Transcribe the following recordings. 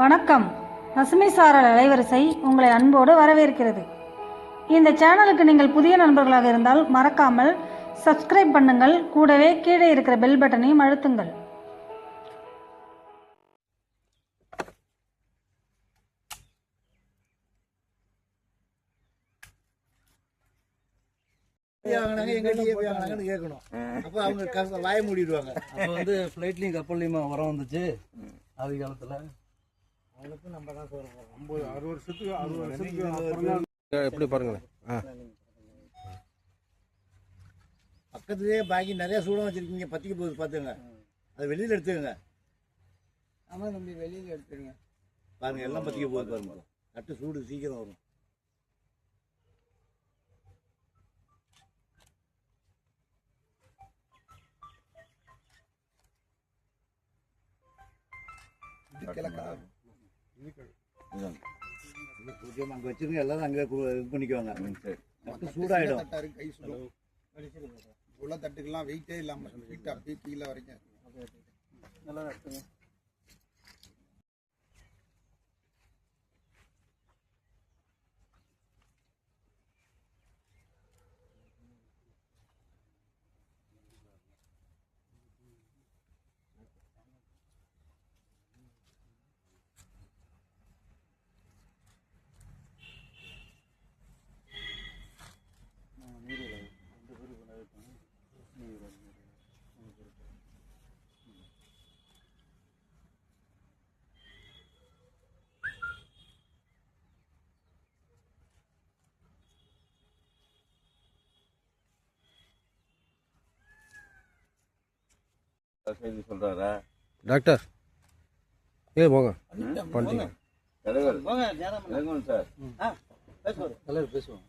வணக்கம். பசுமை சாரல் அலைவரிசை உங்களை அன்போடு வரவேற்கிறது. இந்த சேனலுக்கு நீங்கள் புதிய நண்பர்களாக இருந்தால் மறக்காமல் சப்ஸ்கிரைப் பண்ணுங்கள். கூடவே கீழே இருக்கிற பெல் பட்டனையும் அழுத்துங்கள். கேட்கணும். அப்போ அவங்க கச வாய மூடிடுவாங்க. அப்போ வந்து ஃப்ளைட்லேயும் கப்பல்லையுமா உரம் வந்துச்சு. ஆதி காலத்தில். அவனுக்கும் நம்ம தான் சொல்றோம் ஐம்பது அறுபது வருஷத்துக்கு அறுபது வருஷத்துக்கு அப்புறம் தான் எப்படி பாருங்களேன்? ஆ. பக்கத்துலேயே பாக்கி நிறைய சூடம் வச்சிருக்கீங்க பத்திக்க போகுது பார்த்துங்க. அது வெளியில் எடுத்துக்கங்க. ஆமாம் தம்பி வெளியில் எடுத்துருங்க பாருங்க எல்லாம் பத்திக்க போகுது பாருங்க. கட்டு சூடு சீக்கிரம் வரும். கிழக்கா? பூஜ்ஜியம் அங்கே வச்சிருங்க எல்லாரும் அங்கே இது பண்ணிக்குவாங்க சூடாயிடும். தட்டாரு கை சுடும் உள்ள தட்டுக்கெல்லாம் வெயிட்டே இல்லாமல் ஹீட் அப்படியே கீழே வரைக்கும் நல்லா நடத்துங்க செய்தி சொல்றாரா? டாக்டர் ஏ போங்க. பண்ணிட்டீங்க. தலைவர். சார். தலைவர் பேசுவோம்.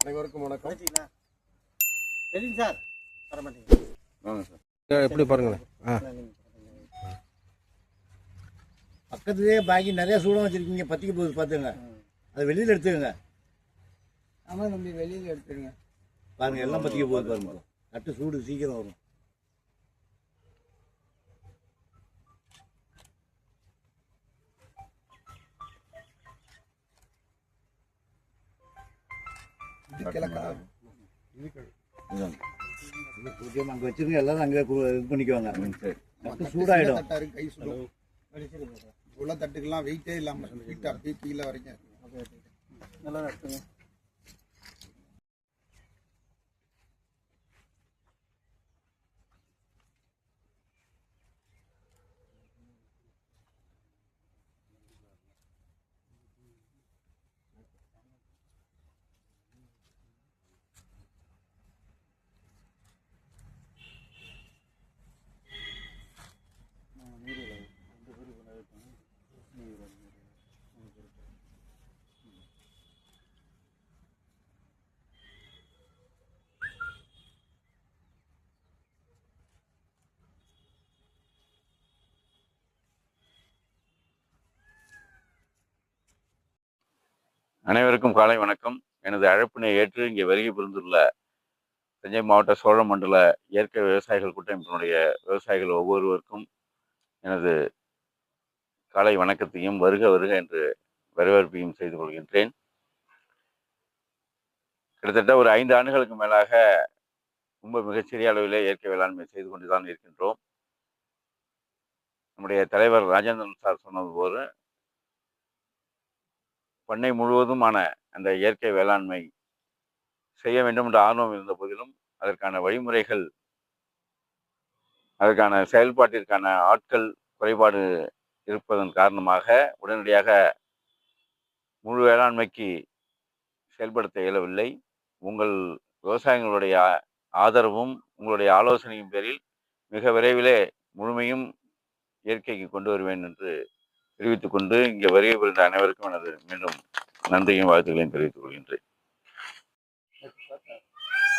அனைவருக்கும் வணக்கம். சரிங்க சார் வர மாட்டேங்க வாங்க சார். ஏ, எப்படி பாருங்களேன். ஆ. பக்கத்துலேயே பாக்கி நிறைய சூடம் வச்சிருக்கீங்க பத்திக்க போகுது பார்த்துங்க. அது வெளியில் எடுத்துக்கங்க. ஆமாம் தம்பி வெளியில் எடுத்துருங்க பாருங்க எல்லாம் பத்திக்க போகுது பாருங்க. கட்டு சூடு சீக்கிரம் வரும். அங்கே வச்சிருங்க எல்லாரும் அங்கே இது பண்ணிக்குவாங்க. சூடாயிடும். கை சுடும். உள்ள தட்டுக்கெல்லாம் வெயிட்டே இல்லாமல் ஹீட் அப்படியே கீழே வரைக்கும் நல்லா இருக்குங்க அனைவருக்கும் காலை வணக்கம். எனது அழைப்பினை ஏற்று இங்கே வருகை புரிந்துள்ள தஞ்சை மாவட்ட சோழ மண்டல இயற்கை விவசாயிகள் கூட்டமைப்பினுடைய விவசாயிகள் ஒவ்வொருவருக்கும் எனது காலை வணக்கத்தையும் வருக வருக என்று வரவேற்பையும் செய்து கொள்கின்றேன். கிட்டத்தட்ட ஒரு ஐந்து ஆண்டுகளுக்கு மேலாக ரொம்ப மிகச்சிறிய அளவிலே இயற்கை வேளாண்மை செய்து கொண்டுதான் இருக்கின்றோம். நம்முடைய தலைவர் ராஜேந்திரன் சார் சொன்னது போல பண்ணை முழுவதுமான அந்த இயற்கை வேளாண்மை செய்ய வேண்டும் என்ற ஆர்வம் இருந்த போதிலும் அதற்கான வழிமுறைகள் அதற்கான செயல்பாட்டிற்கான ஆட்கள் குறைபாடு இருப்பதன் காரணமாக உடனடியாக முழு வேளாண்மைக்கு செயல்படுத்த இயலவில்லை. உங்கள் விவசாயிகளுடைய ஆதரவும் உங்களுடைய ஆலோசனையும் பேரில் மிக விரைவிலே முழுமையும் இயற்கைக்கு கொண்டு வருவேன் என்று தெரிவித்துக் கொண்டு இங்கே வருகை புரிந்த அனைவருக்கும் எனது மீண்டும் நன்றியும் வாழ்த்துக்களையும் தெரிவித்துக் கொள்கின்றேன்.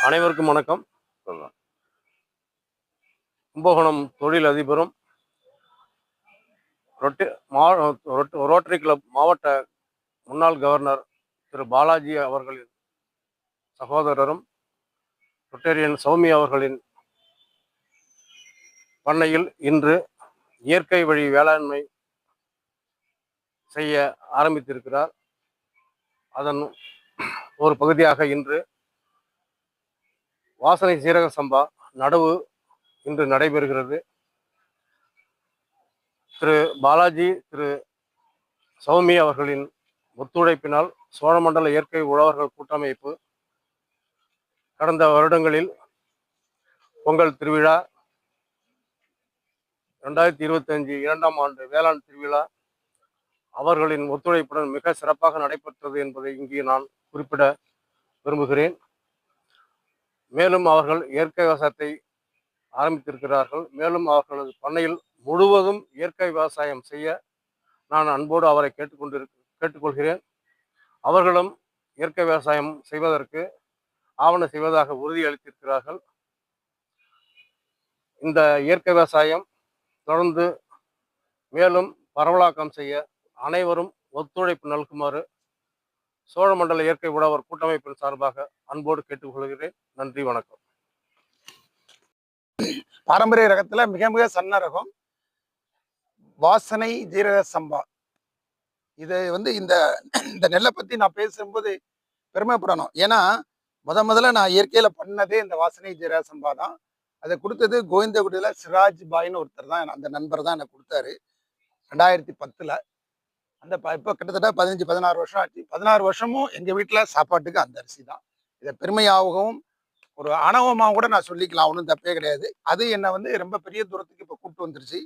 அனைவருக்கும் வணக்கம். சொல்லலாம் கும்பகோணம் தொழில் அதிபரும் ரொட்டி மா ரொட்- ரோட்டரி கிளப் மாவட்ட முன்னாள் கவர்னர் திரு பாலாஜி அவர்களின் சகோதரரும் ரொட்டேரியன் சௌமி அவர்களின் பண்ணையில் இன்று இயற்கை வழி வேளாண்மை செய்ய ஆரம்பித்திருக்கிறார். அதன் ஒரு பகுதியாக இன்று வாசனை சீரக சம்பா நடவு இன்று நடைபெறுகிறது. திரு பாலாஜி திரு சௌமி அவர்களின் ஒத்துழைப்பினால் சோழமண்டல இயற்கை உழவர்கள் கூட்டமைப்பு கடந்த வருடங்களில் பொங்கல் திருவிழா ரெண்டாயிரத்தி இருபத்தஞ்சு இரண்டாம் ஆண்டு வேளாண் திருவிழா அவர்களின் ஒத்துழைப்புடன் மிக சிறப்பாக நடைபெற்றது என்பதை இங்கே நான் குறிப்பிட விரும்புகிறேன். மேலும் அவர்கள் இயற்கை விவசாயத்தை ஆரம்பித்திருக்கிறார்கள். மேலும் அவர்களது பண்ணையில் முழுவதும் இயற்கை விவசாயம் செய்ய நான் அன்போடு அவரை கேட்டுக்கொண்டிரு கேட்டுக்கொள்கிறேன். அவர்களும் இயற்கை விவசாயம் செய்வதற்கு ஆவணம் செய்வதாக உறுதியளித்திருக்கிறார்கள். இந்த இயற்கை விவசாயம் தொடர்ந்து மேலும் பரவலாக்கம் செய்ய அனைவரும் ஒத்துழைப்பு நல்குமாறு சோழமண்டல இயற்கை உழவர் கூட்டமைப்பின் சார்பாக அன்போடு கேட்டுக்கொள்கிறேன். நன்றி வணக்கம். பாரம்பரிய ரகத்துல மிக மிக சன்ன ரகம் வாசனை ஜீரக சம்பா. இது வந்து இந்த இந்த நெல்லை பத்தி நான் பேசும்போது பெருமைப்படணும். ஏன்னா முத முதல்ல நான் இயற்கையில பண்ணதே இந்த வாசனை ஜீரக சம்பா தான். அதை கொடுத்தது கோவிந்தகுடியில சிராஜ் பாய்னு ஒருத்தர் தான் அந்த நண்பர் தான் எனக்கு கொடுத்தாரு. ரெண்டாயிரத்தி பத்துல. அந்த இப்போ கிட்டத்தட்ட பதினஞ்சு பதினாறு வருஷம் ஆச்சு. பதினாறு வருஷமும் எங்கள் வீட்டில் சாப்பாட்டுக்கு அந்த அரிசி தான். இதை பெருமையாகவும் ஒரு ஆணவமாக கூட நான் சொல்லிக்கலாம். ஒன்றும் தப்பே கிடையாது. அது என்னை வந்து ரொம்ப பெரிய தூரத்துக்கு இப்போ கூப்பிட்டு வந்துருச்சு.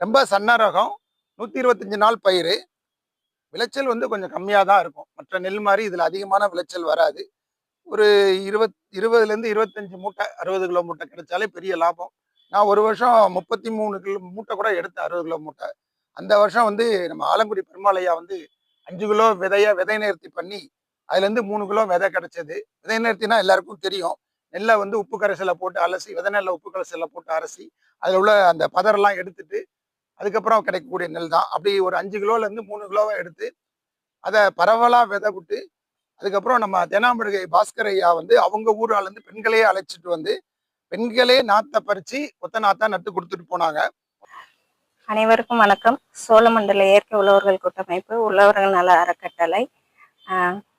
ரொம்ப சன்ன ரகம் நூற்றி இருபத்தஞ்சி நாள் பயிர் விளைச்சல் வந்து கொஞ்சம் கம்மியாக தான் இருக்கும். மற்ற நெல் மாதிரி இதில் அதிகமான விளைச்சல் வராது. ஒரு இருபத் இருபதுலேருந்து இருபத்தஞ்சு மூட்டை அறுபது கிலோ மூட்டை கிடைச்சாலே பெரிய லாபம். நான் ஒரு வருஷம் முப்பத்தி மூணு கிலோ மூட்டை கூட எடுத்தேன் அறுபது கிலோ மூட்டை. அந்த வருஷம் வந்து நம்ம ஆலங்குடி பெருமாளையா வந்து அஞ்சு கிலோ விதைய விதை நேர்த்தி பண்ணி அதுலேருந்து மூணு கிலோ விதை கிடைச்சது. விதை நேர்த்தினா எல்லாருக்கும் தெரியும். நெல்லை வந்து உப்பு கரைசலை போட்டு அலசி விதை நெல்லை உப்பு கரைசலில் போட்டு அலசி அதில் உள்ள அந்த பதரெல்லாம் எடுத்துட்டு அதுக்கப்புறம் கிடைக்கக்கூடிய நெல் தான். அப்படி ஒரு அஞ்சு கிலோலேருந்து மூணு கிலோவை எடுத்து அதை பரவலாக விதை விட்டு அதுக்கப்புறம் நம்ம தேனாம்படுகை பாஸ்கர் ஐயா வந்து அவங்க ஊராலேருந்து பெண்களையே அழைச்சிட்டு வந்து பெண்களே நாத்தை பறித்து கொத்த நாத்தா நட்டு கொடுத்துட்டு போனாங்க. அனைவருக்கும் வணக்கம். சோழமண்டல இயற்கை உழவர்கள் கூட்டமைப்பு உழவர்கள் நல அறக்கட்டளை.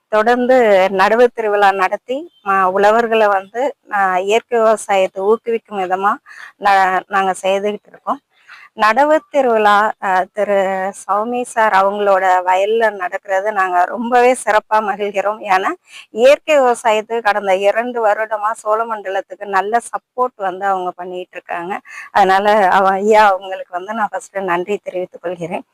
தொடர்ந்து நடுவு திருவிழா நடத்தி உழவர்களை வந்து இயற்கை விவசாயத்தை ஊக்குவிக்கும் விதமாக ந- செய்துக்கிட்டு செய்துகிட்டு இருக்கோம். நடவு திருவிழா திரு. சௌமி சார் அவங்களோட வயல்ல நடக்கிறது நாங்க ரொம்பவே சிறப்பா மகிழ்கிறோம். ஏன்னா இயற்கை விவசாயத்துக்கு கடந்த இரண்டு வருடமா சோழமண்டலத்துக்கு நல்ல சப்போர்ட் வந்து அவங்க பண்ணிட்டு இருக்காங்க. அதனால அவ ஐயா அவங்களுக்கு வந்து நான் ஃபர்ஸ்ட் நன்றி தெரிவித்துக் கொள்கிறேன்.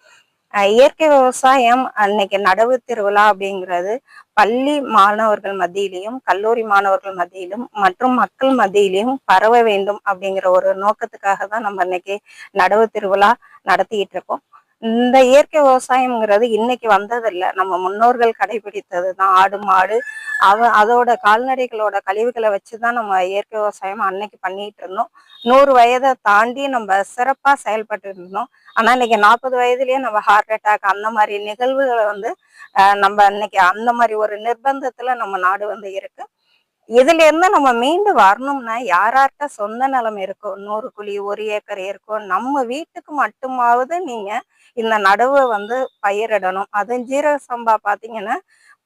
இயற்கை விவசாயம் அன்னைக்கு நடவு திருவிழா அப்படிங்கிறது பள்ளி மாணவர்கள் மத்தியிலையும் கல்லூரி மாணவர்கள் மத்தியிலும் மற்றும் மக்கள் மத்தியிலையும் பரவ வேண்டும் அப்படிங்கிற ஒரு நோக்கத்துக்காக தான் நம்ம இன்னைக்கு நடவு திருவிழா நடத்திட்டு இருக்கோம். இந்த இயற்கை விவசாயம்ங்கிறது இன்னைக்கு வந்ததில்லை. நம்ம முன்னோர்கள் கடைபிடித்தது தான். ஆடு மாடு அவ அதோட கால்நடைகளோட கழிவுகளை வச்சு தான் நம்ம இயற்கை விவசாயம் அன்னைக்கு பண்ணிட்டு இருந்தோம். நூறு வயதை தாண்டி நம்ம சிறப்பாக செயல்பட்டு இருந்தோம். ஆனால் இன்னைக்கு நாற்பது வயதுலேயே நம்ம ஹார்ட் அட்டாக் அந்த மாதிரி நிகழ்வுகளை வந்து நம்ம இன்னைக்கு அந்த மாதிரி ஒரு நிர்பந்தத்தில் நம்ம நாடு வந்து இருக்கு. இதுல இருந்து நம்ம மீண்டு வரணும்னா யாரார்ட்ட சொந்த நிலம் இருக்கோ நூறு குழி ஒரு ஏக்கர் இருக்கோ நம்ம வீட்டுக்கு மட்டுமாவது நீங்க இந்த நடவை வந்து பயிரிடணும். அதுவும் ஜீரக சம்பா பார்த்தீங்கன்னா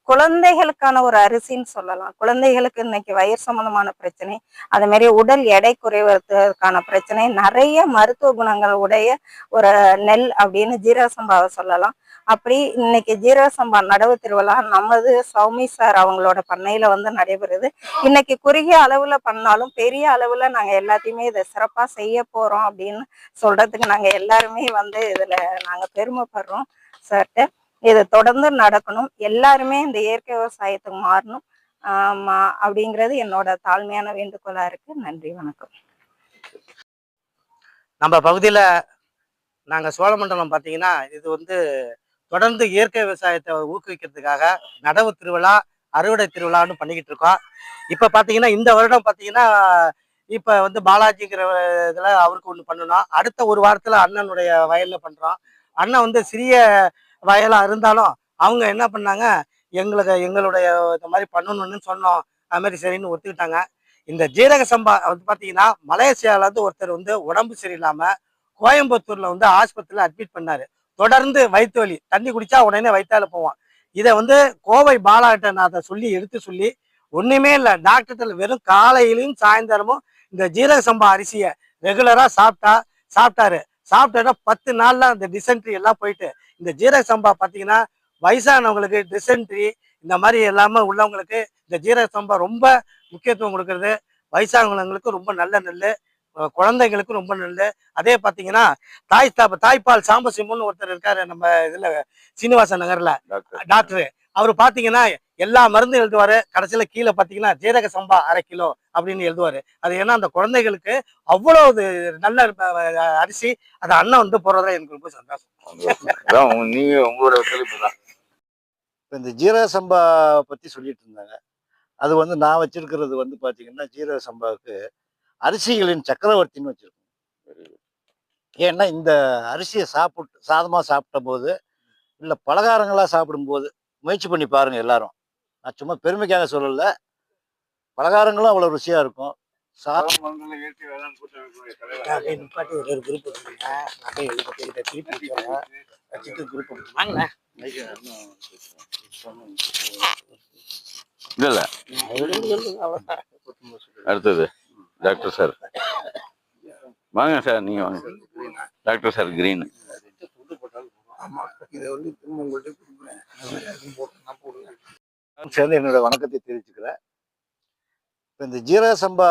குழந்தைகளுக்கான ஒரு அரிசின்னு சொல்லலாம். குழந்தைகளுக்கு இன்னைக்கு வயிறு சம்பந்தமான பிரச்சனை அதுமாரி மாதிரி உடல் எடை குறைவதற்கான பிரச்சனை நிறைய மருத்துவ குணங்கள் உடைய ஒரு நெல் அப்படின்னு ஜீரக சம்பாவை சொல்லலாம். அப்படி இன்னைக்கு ஜீரக சம்பா நடவு திருவிழா நமது சௌமி சார் அவங்களோட பண்ணையில வந்து நடைபெறுது. இன்னைக்கு குறுகிய அளவுல பண்ணாலும் பெரிய அளவுல நாங்க எல்லாத்தையுமே இதை சிறப்பா செய்ய போறோம் அப்படின்னு சொல்றதுக்கு நாங்க எல்லாருமே வந்து இதுல நாங்க பெருமைப்படுறோம் சார்ட்ட. இது தொடர்ந்து நடக்கணும். எல்லாருமே இந்த இயற்கை விவசாயத்துக்கு மாறணும். ஆமா அப்படிங்கிறது என்னோட தாழ்மையான வேண்டுகோளா இருக்கு. நன்றி வணக்கம். நம்ம பகுதியில் நாங்கள் சோழமண்டலம் பார்த்தீங்கன்னா இது வந்து தொடர்ந்து இயற்கை விவசாயத்தை ஊக்குவிக்கிறதுக்காக நடவு திருவிழா அறுவடை திருவிழான்னு பண்ணிக்கிட்டு இருக்கோம். இப்போ பார்த்தீங்கன்னா இந்த வருடம் பார்த்தீங்கன்னா இப்போ வந்து பாலாஜிங்கிற இதில் அவருக்கு ஒன்று பண்ணணும். அடுத்த ஒரு வாரத்தில் அண்ணனுடைய வயலில் பண்ணுறோம் அண்ணன் வந்து சிறிய வயலாக இருந்தாலும் அவங்க என்ன பண்ணாங்க எங்களுக்கு எங்களுடைய இந்த மாதிரி பண்ணணும்னு சொன்னோம். அது மாதிரி சரின்னு ஒத்துக்கிட்டாங்க. இந்த ஜீரக சம்பா வந்து பார்த்தீங்கன்னா மலேசியாவிலேருந்து ஒருத்தர் வந்து உடம்பு சரியில்லாமல் கோயம்புத்தூரில் வந்து ஆஸ்பத்திரியில் அட்மிட் பண்ணார். தொடர்ந்து வயிற்று வலி. தண்ணி குடிச்சா உடனே வயிற்றால போவான். இதை வந்து கோவை பாலாட்ட நான் அதை சொல்லி எடுத்து சொல்லி ஒண்ணுமே இல்லை. டாக்டர்கிட்ட வெறும் காலையிலையும் சாயந்தரமும் இந்த ஜீரக சம்பா அரிசியை ரெகுலரா சாப்பிட்டா சாப்பிட்டாரு. சாப்பிட்டா பத்து நாள்ல அந்த டிசென்ட்ரி எல்லாம் போயிட்டு இந்த ஜீரக சம்பா பார்த்தீங்கன்னா வயசானவங்களுக்கு டிசென்ட்ரி இந்த மாதிரி எல்லாமே உள்ளவங்களுக்கு இந்த ஜீரக சம்பா ரொம்ப முக்கியத்துவம் கொடுக்கறது. வயசானவங்களுக்கு ரொம்ப நல்ல நெல் குழந்தைங்களுக்கு ரொம்ப நல்ல. அதே பார்த்தீங்கன்னா தாய் தாய்ப்பால் சாம்பசிம்மன் ஒருத்தர் இருக்காரு நம்ம இதுல சீனிவாச நகர்ல. டாக்டர். அவர் பார்த்தீங்கன்னா எல்லா மருந்தும் எழுதுவாரு. கடைசியில கீழே பார்த்தீங்கன்னா ஜீரக சம்பா அரை கிலோ அப்படின்னு எழுதுவாரு. அது ஏன்னா அந்த குழந்தைகளுக்கு அவ்வளவு நல்ல அரிசி அந்த அண்ணன் வந்து போடுறதுல எனக்கு ரொம்ப சந்தோஷம். அதான் உங்க- நீங்க உங்களோட தெளிப்பு தான். இந்த ஜீரக சம்பா பற்றி சொல்லிட்டு இருந்தாங்க. அது வந்து நான் வச்சிருக்கிறது வந்து பார்த்தீங்கன்னா ஜீரக சம்பாவுக்கு அரிசிகளின் சக்கரவர்த்தின்னு வச்சிருக்கோம். ஏன்னா இந்த அரிசியை சாப்பிட்டு சாதமாக சாப்பிட்ட போது இல்லை பலகாரங்களாக சாப்பிடும்போது முயற்சி பண்ணி பாருங்க எல்லாரும். நான் சும்மா பெருமைக்காக சொல்லலை. பலகாரங்களும் அவ்வளோ ருசியாக இருக்கும். இல்ல அடுத்தது. டாக்டர் சார் வாங்க சார் நீங்க வாங்க. டாக்டர் சார் கிரீன் சேர்ந்து என்னோட வணக்கத்தை தெரிவிச்சுக்கிறேன். இப்போ இந்த ஜீரக சம்பா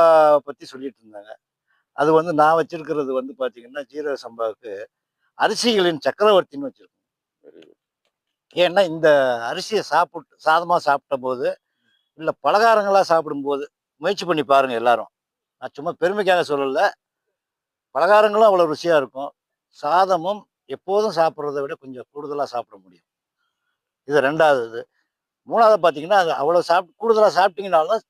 பற்றி சொல்லிட்டு இருந்தாங்க. அது வந்து நான் வச்சிருக்கிறது வந்து பார்த்தீங்கன்னா ஜீரக சம்பாவுக்கு அரிசிகளின் சக்கரவர்த்தின்னு வச்சிருக்கோம். ஏன்னா இந்த அரிசியை சாப்பிட்டு சாதமாக சாப்பிட்ட போது இல்லை பலகாரங்களாக சாப்பிடும்போது முயற்சி பண்ணி பாருங்க எல்லாரும். நான் சும்மா பெருமைக்காக சொல்லலை. பலகாரங்களும் அவ்வளோ ருசியாக இருக்கும். சாதமும் எப்போதும் சாப்பிட்றத விட கொஞ்சம் கூடுதலாக சாப்பிட முடியும். இது ரெண்டாவது. இது மூணாவது பார்த்தீங்கன்னா அது அவ்வளோ சாப்பிட்டு கூடுதலாக சாப்பிட்டீங்கனாலும்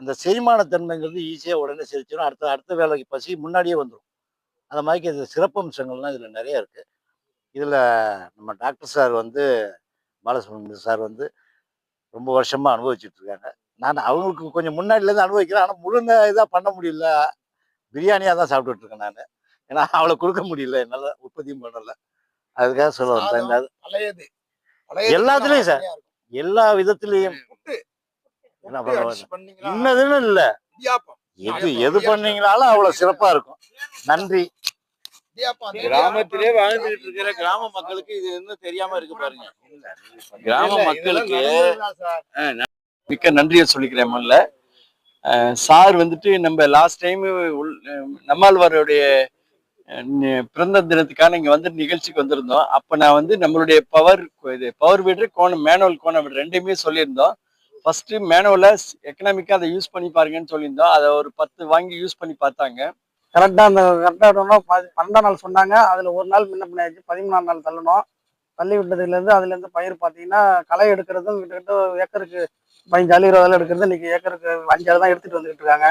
அந்த செரிமானத்தன்மைங்கிறது ஈஸியாக உடனே செரிச்சிடும் அடுத்த அடுத்த வேலைக்கு பசி முன்னாடியே வந்துடும் அந்த மாதிரி இது சிறப்பம்சங்கள்லாம் இதில் நிறைய இருக்குது இதில் நம்ம டாக்டர் சார் வந்து பாலசுப்ரமணியம் சார் வந்து ரொம்ப வருஷமாக அனுபவிச்சுட்ருக்காங்க நான் அவங்களுக்கு கொஞ்சம் முன்னாடிலேருந்து அனுபவிக்கிறேன். ஆனால் முழு இதாக பண்ண முடியல. பிரியாணியாக தான் சாப்பிட்டுட்டு இருக்கேன் நான். ஏன்னா அவளை கொடுக்க முடியல. என்னால் உற்பத்தியும் பண்ணலை. அதுக்காக சொல்ல வந்தேன். பழையது. எல்லாத்துலயும் சார். எல்லா விதத்துலேயும். என்ன பண்ணுவாங்க? இன்னதுன்னு இல்லை. எது எது பண்ணீங்கனாலும் அவ்வளோ சிறப்பாக இருக்கும். நன்றி. கிராமத்திலே வாழ்ந்துட்டு இருக்கிற கிராம மக்களுக்கு இது இன்னும் தெரியாம இருக்கு பாருங்க. கிராம மக்களுக்கு. மிக்க நன்றியை சொல்லிக்கிறேன் முதல்ல. சார் வந்துட்டு நம்ம லாஸ்ட் டைம் நம்மாழ்வாருடைய பிறந்த தினத்துக்கான இங்கே வந்து நிகழ்ச்சிக்கு வந்திருந்தோம். அப்போ நான் வந்து நம்மளுடைய பவர் இது பவர் வீடு கோணம் மேனுவல் கோணம் வீடு ரெண்டையுமே சொல்லியிருந்தோம். ஃபஸ்ட்டு மேனுவலை எக்கனாமிக்காக அதை யூஸ் பண்ணி பாருங்கன்னு சொல்லியிருந்தோம். அதை ஒரு பத்து வாங்கி யூஸ் பண்ணி பார்த்தாங்க. கரெக்டாக அந்த கரெக்டாக பன்னெண்டாம் நாள் சொன்னாங்க. அதில் ஒரு நாள் முன்ன பண்ணியாச்சு பதிமூணாம் நாள் தள்ளணும். தள்ளி விட்டதுலேருந்து அதுலேருந்து பயிர் பார்த்தீங்கன்னா களை எடுக்கிறதும் கிட்டத்தட்ட ஏக்கருக்கு பதினஞ்சாலு இருபது எடுக்கிறது இன்னைக்கு ஏக்கருக்கு அஞ்சாள் தான் எடுத்துட்டு வந்துகிட்டு இருக்காங்க.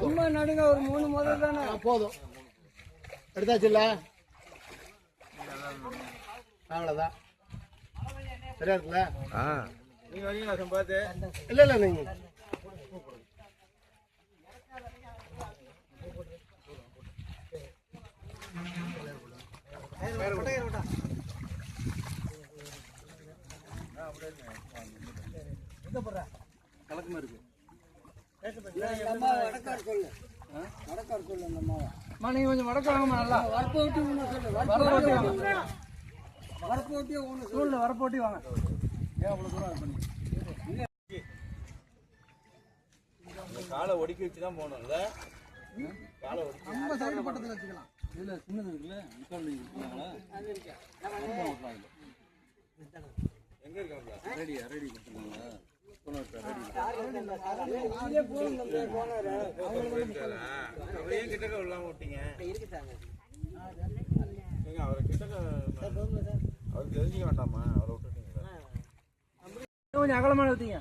சும்மா நடுங்க ஒரு மூணு முதல் தானே போதும். எடுத்தாச்சு இல்ல அவ்வளோதான் சரியா இருக்குல்ல நீங்க வரீங்களா சம்பாத்து இல்ல இல்ல நீங்க வேற விட்டா நீங்க கொஞ்சம் வடக்கு வாங்கம்மா நல்லா. வரப்பு ஓட்டி வாங்க. வரப்பு ஓட்டி வாங்க. ஏன் அவ்வளவு தூரம் இது பண்ணி காலை ஒடுக்கி வச்சு தான் போகணும்ல நம்ம சைடு பட்டத்தில் வச்சுக்கலாம். இதுல சின்னது இருக்குல்ல? முக்கால் எங்க இருக்காங்க ரெடியா ரெடி கொடுத்துருக்காங்களா? கொஞ்சம் அகலமான ஊற்றிங்க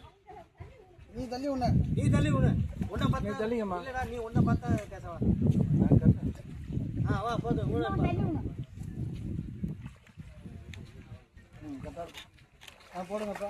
நீ தள்ளி உன்ன நீ தள்ளி உன்ன உன்னை பார்த்தா தள்ளிங்கம்மா. இல்லடா நீ உன்னை பார்த்தா பேசவா ஆ வா போதும் உள்ள வா. ஆ போடுங்கப்பா